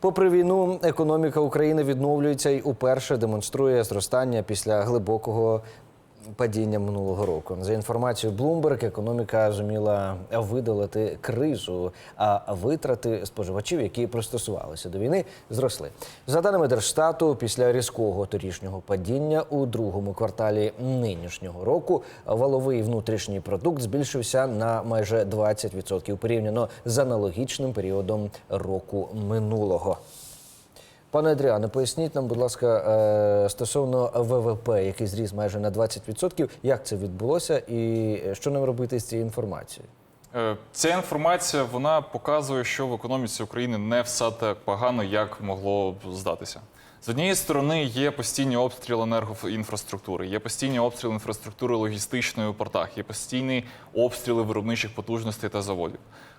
Попри війну, економіка України відновлюється і уперше демонструє зростання після глибокого падіння минулого року. За інформацією Bloomberg, економіка зуміла видолати кризу, а витрати споживачів, які пристосувалися до війни, зросли. За даними Держстату, після різкого торішнього падіння у другому кварталі нинішнього року валовий внутрішній продукт збільшився на майже 20% порівняно з аналогічним періодом року минулого. Пане Адріане, поясніть нам, будь ласка, е, стосовно ВВП, який зріс майже на 20%, як це відбулося і що нам робити з цією інформацією? Е, Ця інформація вона показує, що в економіці України не все так погано, як могло б здатися. З однієї сторони є постійні обстріли енергоінфраструктури, є постійні обстріли інфраструктури логістичної у портах, є постійні обстріли виробничих потужностей та заводів.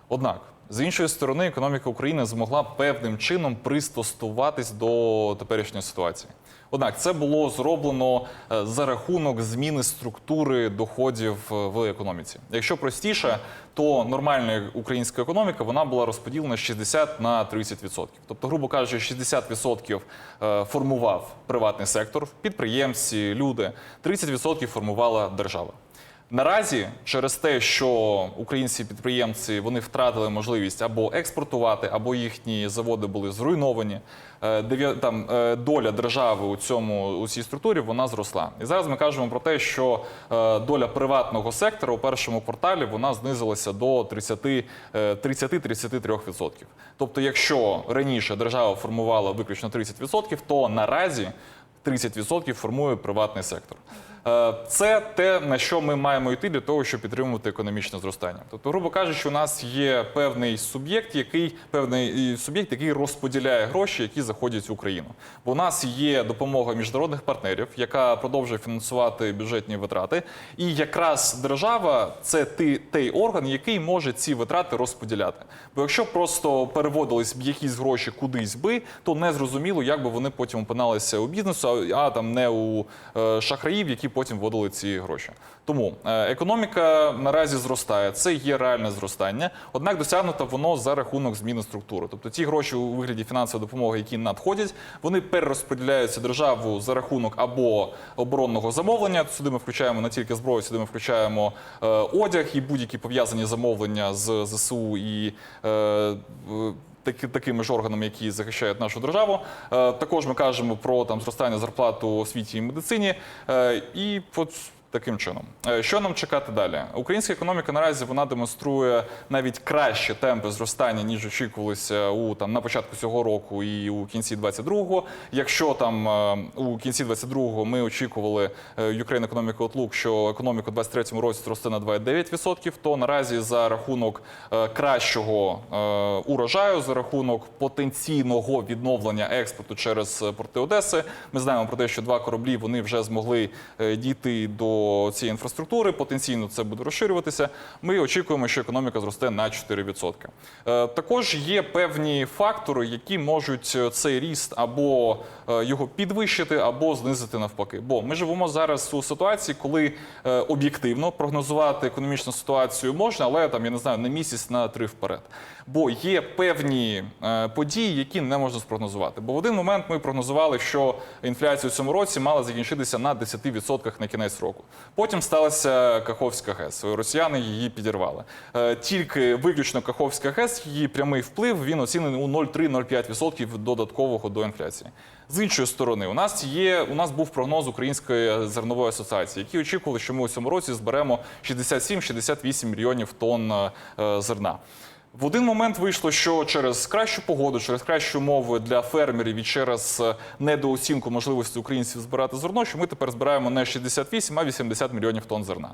Однак, з іншої сторони, економіка України змогла певним чином пристосуватись до теперішньої ситуації. Однак це було зроблено е, за рахунок зміни структури доходів е, в економіці. Якщо простіше, то нормальна українська економіка вона була розподілена 60 на 30%. Тобто, грубо кажучи, 60% е, формував приватний сектор, підприємці, люди, 30% формувала держава. Наразі через те, що українські підприємці вони втратили можливість або експортувати, або їхні заводи були зруйновані. е, Там е, доля держави у цьому у цій структурі вона зросла. І зараз ми кажемо про те, що е, доля приватного сектора у першому кварталі вона знизилася до 30, е, 30-33%. Тобто, якщо раніше держава формувала виключно 30%, то наразі 30% формує приватний сектор. Е, Це те, на що ми маємо йти для того, щоб підтримувати економічне зростання. Тобто, грубо кажучи, у нас є певний суб'єкт, який певний суб'єкт, який розподіляє гроші, які заходять в Україну. Бо у нас є допомога міжнародних партнерів, яка продовжує фінансувати бюджетні витрати. І якраз держава це ти- той орган, який може ці витрати розподіляти. Бо якщо просто переводились б якісь гроші кудись би, то не зрозуміло, як би вони потім опиналися у бізнесу, а там не у е, шахраїв, які потім вводили ці гроші. Тому е, економіка наразі зростає, це є реальне зростання. Однак досягнуто воно за рахунок зміни структури. Тобто ті гроші у вигляді фінансової допомоги, які надходять, вони перерозподіляються державу за рахунок або оборонного замовлення. Сюди ми включаємо не тільки зброю, сюди ми включаємо е, одяг і будь-які пов'язані замовлення з ЗСУ і. Таки, такими ж органами, які захищають нашу державу. Е, також ми кажемо про там зростання зарплат у освіті і медицині. Е, і от таким чином, Е, що нам чекати далі? Українська економіка наразі вона демонструє навіть кращі темпи зростання ніж очікувалося у там на початку цього року і у кінці 22-го. Якщо там е, у кінці 22-го ми очікували е, Ukraine Economic Outlook, що економіка у 23-му році зросте на 2,9%, то наразі за рахунок е, кращого е, урожаю, за рахунок потенційного відновлення експорту через е, порти Одеси, ми знаємо про те, що два кораблі вони вже змогли е, дійти до цієї інфраструктури. Потенційно це буде розширюватися. Ми очікуємо, що економіка зросте на 4%. Е, Також є певні фактори, які можуть е, цей ріст або е, його підвищити, або знизити навпаки. Бо ми живемо зараз у ситуації, коли об'єктивно прогнозувати економічну ситуацію можна, але там я не знаю на місяць на три вперед. Бо є певні е, події, які не можна спрогнозувати. Бо в один момент ми прогнозували, що інфляція у цьому році мала закінчитися на 10% на кінець року. Потім сталася Каховська ГЕС. Росіяни її підірвали. Е, Тільки виключно Каховська ГЕС, її прямий вплив він оцінений у 0,3-0,5% додаткового до інфляції. З іншої сторони, у нас є у нас був прогноз Української зернової асоціації, які очікували, що ми у цьому році зберемо 67-68 мільйонів тонн е, зерна. В один момент вийшло, що через кращу погоду, через кращі умови для фермерів і через е, недооцінку можливості українців збирати зерно, що ми тепер збираємо не 68, а 80 мільйонів тонн зерна.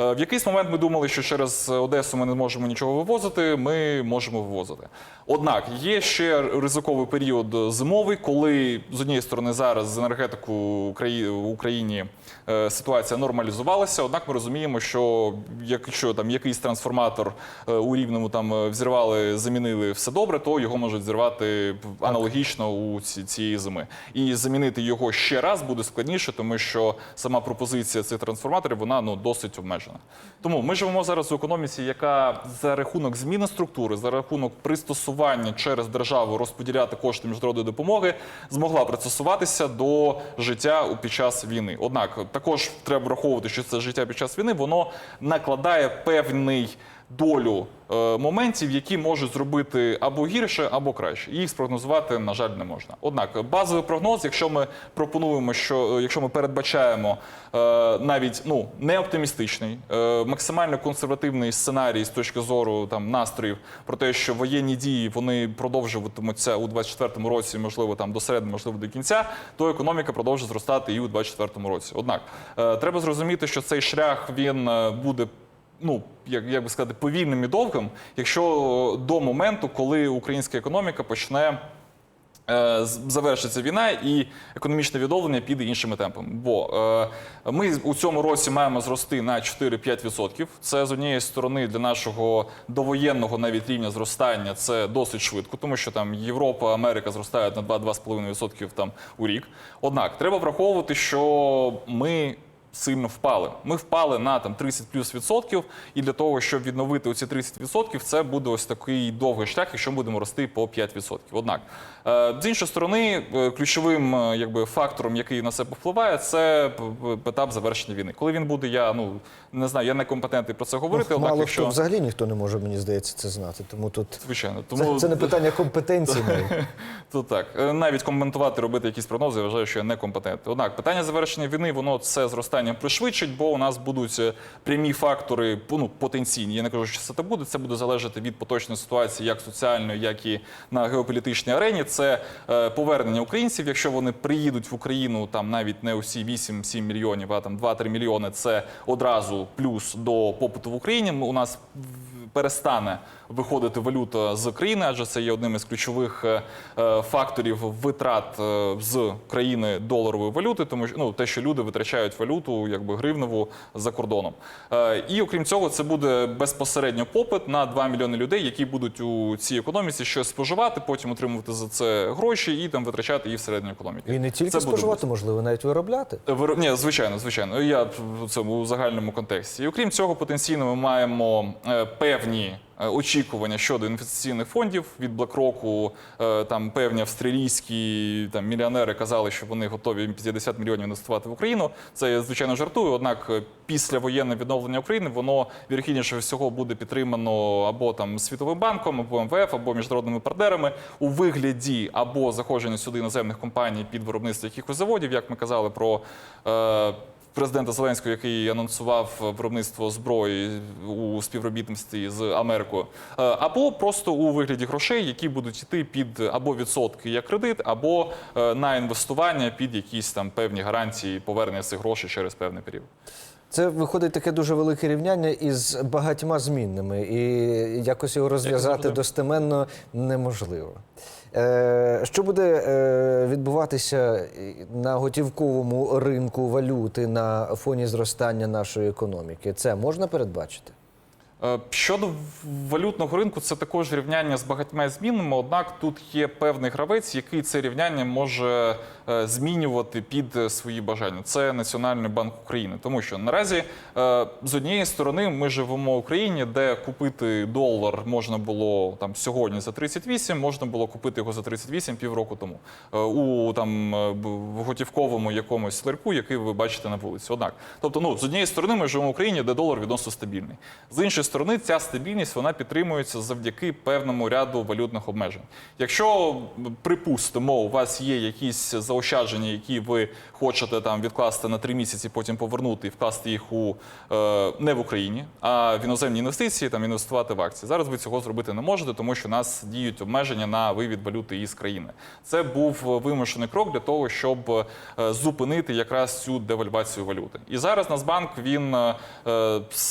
Е, В якийсь момент ми думали, що через Одесу ми не можемо нічого вивозити. Ми можемо вивозити. Однак є ще ризиковий період зимовий, коли з однієї сторони зараз з енергетикою в Україні е, ситуація нормалізувалася. Однак ми розуміємо, що якщо там якийсь трансформатор у рівному там взірвали, замінили все добре, то його можуть зірвати аналогічно у ці, цієї зими. І замінити його ще раз буде складніше, тому що сама пропозиція цих трансформаторів вона ну досить обмежена. Тому ми живемо зараз в економіці, яка за рахунок зміни структури, за рахунок пристосування через державу розподіляти кошти міжнародної допомоги, змогла пристосуватися до життя під час війни. Однак також треба враховувати, що це життя під час війни воно накладає певний долю е, моментів, які можуть зробити або гірше, або краще. Їх спрогнозувати, на жаль, не можна. Однак, базовий прогноз, якщо ми пропонуємо, що е, якщо ми передбачаємо е, навіть ну не оптимістичний, максимально консервативний сценарій з точки зору там настроїв про те, що воєнні дії вони продовжуватимуться у 24-му році, можливо, там до середини, можливо, до кінця, то економіка продовжує зростати і у 24-му році. Однак треба зрозуміти, що цей шлях він буде ну як, як би сказати, повільним і довгим, якщо до моменту, коли українська економіка почне. е, Завершиться війна і економічне відновлення піде іншими темпами. Бо е, ми у цьому році маємо зрости на 4-5%. Це з однієї сторони для нашого довоєнного навіть рівня зростання це досить швидко, тому що там Європа, Америка зростають на 2-2,5% там у рік. Однак треба враховувати, що ми сильно впали. Ми впали на там 30 плюс відсотків, і для того, щоб відновити оці 30 відсотків, це буде ось такий довгий шлях, якщо ми будемо рости по 5 відсотків. Однак, е, з іншої сторони, е, ключовим е, якби фактором, який на це повпливає, це етап завершення війни. Коли він буде, я ну не знаю, я не компетентний про це говорити. Ну, однак, Мало якщо хто взагалі ніхто не може, мені здається, це знати. Тому тут звичайно, це, тому це не питання компетенції. То так, навіть коментувати, робити якісь прогнози, я вважаю, що я некомпетентний. Однак питання завершення війни, воно це зростання пришвидшить, бо у нас будуть е, прямі фактори, ну потенційні. Я не кажу, що це так буде. Це буде залежати від поточної ситуації, як соціальної, як і на геополітичній арені. Це е, повернення українців, якщо вони приїдуть в Україну, там навіть не усі 8-7 мільйонів, а там 2-3 мільйони. Це одразу плюс до попиту в Україні. У нас перестане виходити валюта з країни, адже це є одним із ключових е, е, факторів витрат е, з країни доларової валюти, тому що ну те, що люди витрачають валюту, якби гривневу за кордоном. І окрім цього, це буде безпосередньо попит на 2 мільйони людей, які будуть у цій економіці щось споживати, потім отримувати за це гроші і там витрачати її всередині економіки. І не тільки Це буде споживати, можливо, навіть виробляти. Виро- Ні, звичайно, звичайно. Я в цьому у загальному контексті. І окрім цього, потенційно ми маємо певні очікування щодо інвестиційних фондів від BlackRock. Е, Там певні австралійські там мільйонери казали, що вони готові 50 мільйонів інвестувати в Україну. Це я звичайно жартую. Однак е, після воєнне відновлення України воно вірогідніше всього буде підтримано або там Світовим банком, або МВФ, або міжнародними партнерами у вигляді або заходження сюди іноземних компаній під виробництво якихось заводів, як ми казали про. Е, Президента Зеленського, який анонсував виробництво зброї у співробітництві з Америкою, Е, або просто у вигляді грошей, які будуть йти під або відсотки як кредит, або е, на інвестування під якісь там певні гарантії повернення цих грошей через певний період. Це виходить таке дуже велике рівняння із багатьма змінними, і якось його розв'язати достеменно неможливо. Е, Що буде е, відбуватися на готівковому ринку валюти на фоні зростання нашої економіки? Це можна передбачити? Е, Щодо валютного ринку, це також рівняння з багатьма змінами. Однак тут є певний гравець, який це рівняння може змінювати під е, свої бажання. Це Національний банк України. Тому що наразі е, з однієї сторони ми живемо в Україні, де купити долар можна було там сьогодні за 38, можна було купити його за 38 півроку тому Е, у там е, готівковому якомусь ларьку, який ви бачите на вулиці. Однак, тобто, ну з однієї сторони, ми живемо в Україні, де долар відносно стабільний. З іншої сторони, ця стабільність вона підтримується завдяки певному ряду валютних обмежень. Якщо припустимо, у вас є якісь заощадження, які ви хочете там відкласти на три місяці, потім повернути і вкласти їх у е, не в Україні, а в іноземні інвестиції, там інвестувати в акції. Зараз ви цього зробити не можете, тому що у нас діють обмеження на вивід валюти із країни. Це був вимушений крок для того, щоб е, зупинити якраз цю девальвацію валюти. І зараз Нацбанк він е,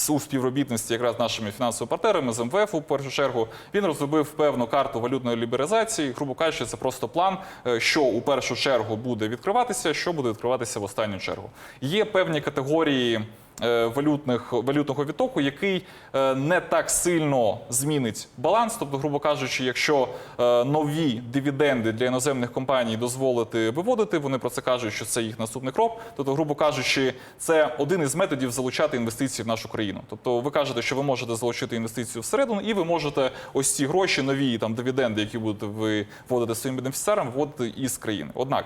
у співробітності якраз нашими фінансовими партнерами з МВФ у першу чергу він розробив певну карту валютної лібералізації. Грубо кажучи, це просто план, що у першу чергу буде відкриватися, що буде відкриватися в останню чергу. Є певні категорії. Е, валютних валютного відтоку, який е, не так сильно змінить баланс. Тобто, грубо кажучи, якщо е, нові дивіденди для іноземних компаній дозволити виводити, вони про це кажуть, що це їх наступний крок. Тобто, грубо кажучи, це один із методів залучати інвестиції в нашу країну. Тобто, ви кажете, що ви можете залучити інвестицію всередину, і ви можете ось ці гроші, нові там дивіденди, які будете ви вводити своїм бенефіціарам, вводити із країни. Однак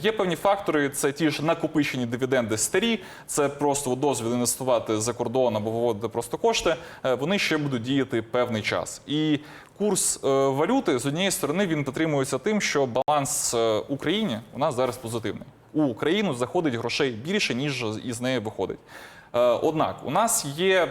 є певні фактори, це ті ж накопичені дивіденди старі, це просто дозвіл інвестувати за кордон або виводити просто кошти. Е, Вони ще будуть діяти певний час. І курс е, валюти з однієї сторони він підтримується тим, що баланс е, Україні у нас зараз позитивний. У Україну заходить грошей більше ніж із неї виходить. Однак у нас є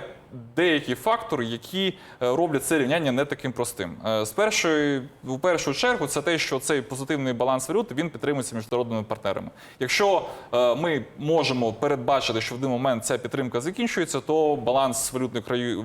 деякі фактори, які е, роблять це рівняння не таким простим. Е, З першої, в першу чергу, це те, що цей позитивний баланс валюти він підтримується міжнародними партнерами. Якщо е, ми можемо передбачити, що в один момент ця підтримка закінчується, то баланс валютної краї...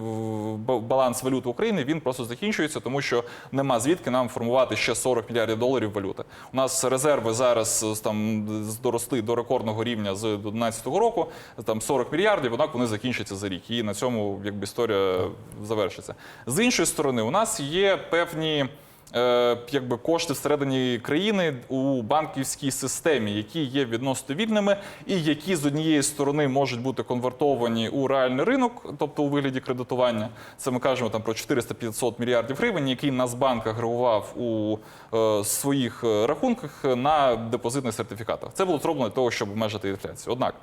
баланс валюти України він просто закінчується, тому що нема звідки нам формувати ще 40 мільярдів доларів валюти. У нас резерви зараз там доросли до рекордного рівня з 2011 року, там 40 мільярдів, однак вони закінчаться за рік. І на цьому якби історія завершиться. З іншої сторони, у нас є певні. Е, Якби кошти всередині країни у банківській системі, які є відносно вільними, і які з однієї сторони можуть бути конвертовані у реальний ринок, тобто у вигляді кредитування. Це ми кажемо там про 400-500 мільярдів гривень, які Нацбанк агрегував у е, своїх е, рахунках на депозитних сертифікатах. Це було зроблено для того, щоб обмежити інфляцію. Однак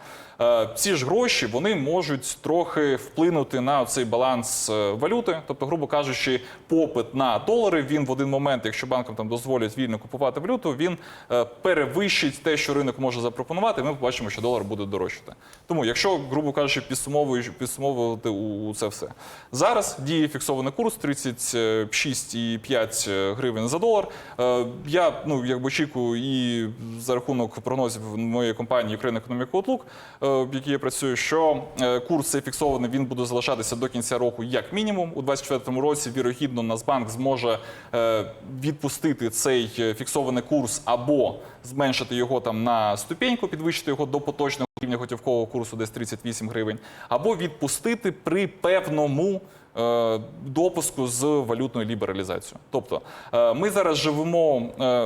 ці ж гроші вони можуть трохи вплинути на цей баланс валюти. Тобто, грубо кажучи, попит на долари він в один момент, якщо банкам там дозволять вільно купувати валюту, він е, перевищить те, що ринок може запропонувати. і Ми побачимо, що долар буде дорожчати. Тому, якщо, грубо кажучи, підсумовуючи- підсумовувати у це все зараз діє фіксований курс 36,5 гривень за долар. Е, Я ну якби очікую і за рахунок прогнозів моєї компанії Україна Economic Outlook, е, в якій я працюю, що е, курс цей фіксований він буде залишатися до кінця року як мінімум. У 2024 році вірогідно Нацбанк зможе е, відпустити цей е, фіксований курс або зменшити його там на ступеньку, підвищити його до поточного рівня готівкового курсу десь 38 гривень, або відпустити при певному е, допуску з валютною лібералізацією. Тобто е, ми зараз живемо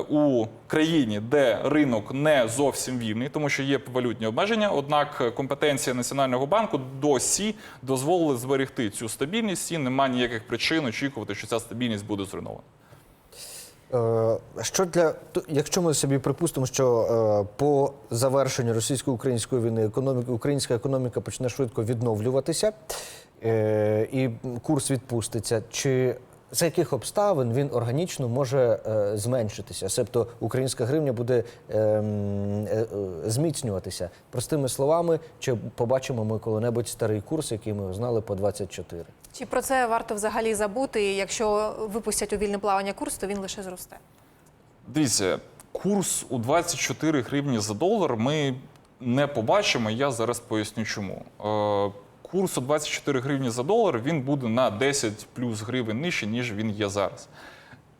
у країні, де ринок не зовсім вільний, тому що є валютні обмеження. Однак компетенція Національного банку досі дозволили зберегти цю стабільність і немає ніяких причин очікувати, що ця стабільність буде зруйнована. Е, Що для якщо ми собі припустимо, що е, по завершенню російсько-української війни економіка, українська економіка почне швидко відновлюватися е, і курс відпуститься, чи за яких обставин він органічно може е, зменшитися? Себто українська гривня буде е, е, е, зміцнюватися. Простими словами, чи побачимо ми коли-небудь старий курс, який ми знали по 24? Чи про це варто взагалі забути? і Якщо випустять у вільне плавання курс, то він лише зросте. Дивіться, курс у 24 гривні за долар ми не побачимо. Я зараз поясню, чому. Е, Курс у 24 гривні за долар він буде на 10 плюс гривень нижче, ніж він є зараз.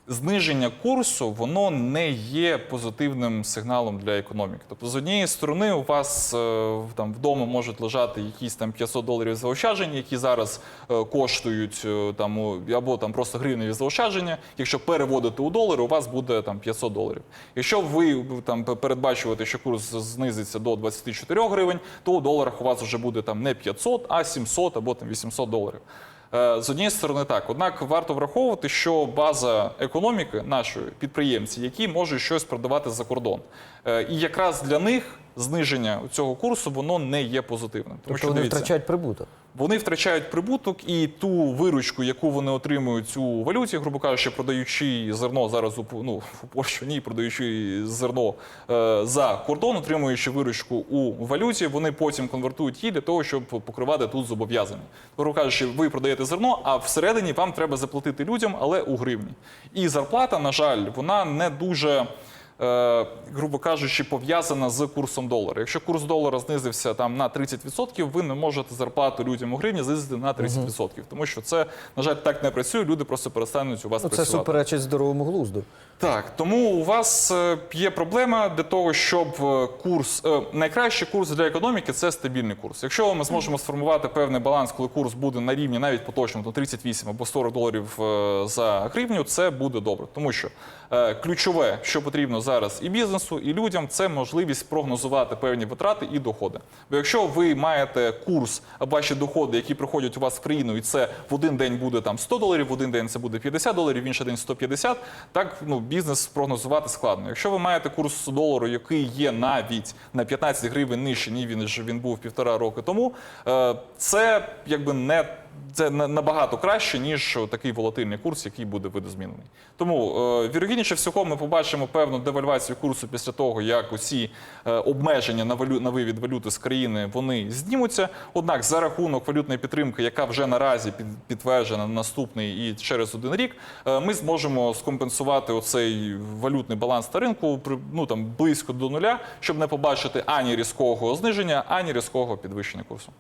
Зниження курсу воно не є позитивним сигналом для економіки. Тобто, з однієї сторони, у вас е, там вдома можуть лежати якісь там 500 доларів заощадження, які зараз е, коштують е, там або там просто гривневі заощадження. Якщо переводити у долари, у вас буде там 500 доларів. Якщо ви там передбачувати, що курс знизиться до 24 гривень, то у доларах у вас вже буде там не 500, а 700 або там 800 доларів. Е, З однієї сторони, так однак варто враховувати, що база економіки нашої підприємці, які можуть щось продавати за кордон, Е, і якраз для них зниження цього курсу воно не є позитивним. Тому Тобто вони дивіться, втрачають прибуток. Вони втрачають прибуток і ту виручку, яку вони отримують у валюті, грубо кажучи, продаючи зерно зараз у ну, в Польщу, ні, продаючи зерно е, за кордон, отримуючи виручку у валюті, вони потім конвертують її для того, щоб покривати тут зобов'язання. Грубо кажучи, ви продаєте зерно, а всередині вам треба заплатити людям, але у гривні. І зарплата, на жаль, вона не дуже. Е, грубо кажучи, пов'язана з курсом долара. Якщо курс долара знизився там на 30%, ви не можете зарплату людям у гривні знизити на 30%. Тому що це, на жаль, так не працює. Люди просто перестануть у вас Ну, це працювати. суперечить здоровому глузду. Так, тому у вас е, є проблема для того, щоб е, курс найкращий курс для економіки це стабільний курс. Якщо ми зможемо сформувати певний баланс, коли курс буде на рівні навіть поточному, то 38 або 40 доларів за гривню, це буде добре. Тому що ключове, що потрібно зараз і бізнесу, і людям, це можливість прогнозувати певні витрати і доходи. Бо якщо ви маєте курс або ваші доходи, які приходять у вас в країну, і це в один день буде там 100 доларів, в один день це буде 50 доларів, в інший день 150, так ну бізнес прогнозувати складно. Якщо ви маєте курс долару, який є навіть на 15 гривень нижче, ніж він, він був півтора роки тому, е, це якби не це набагато краще, ніж такий волатильний курс, який буде видозмінений. Тому е, вірогідніше всього ми побачимо певну девальвацію курсу після того, як усі е, обмеження на валю на вивід валюти з країни вони знімуться. Однак за рахунок валютної підтримки, яка вже наразі під, підтверджена на наступний і через один рік, е, ми зможемо скомпенсувати оцей валютний баланс на ринку ну там близько до нуля, щоб не побачити ані різкого зниження, ані різкого підвищення курсу.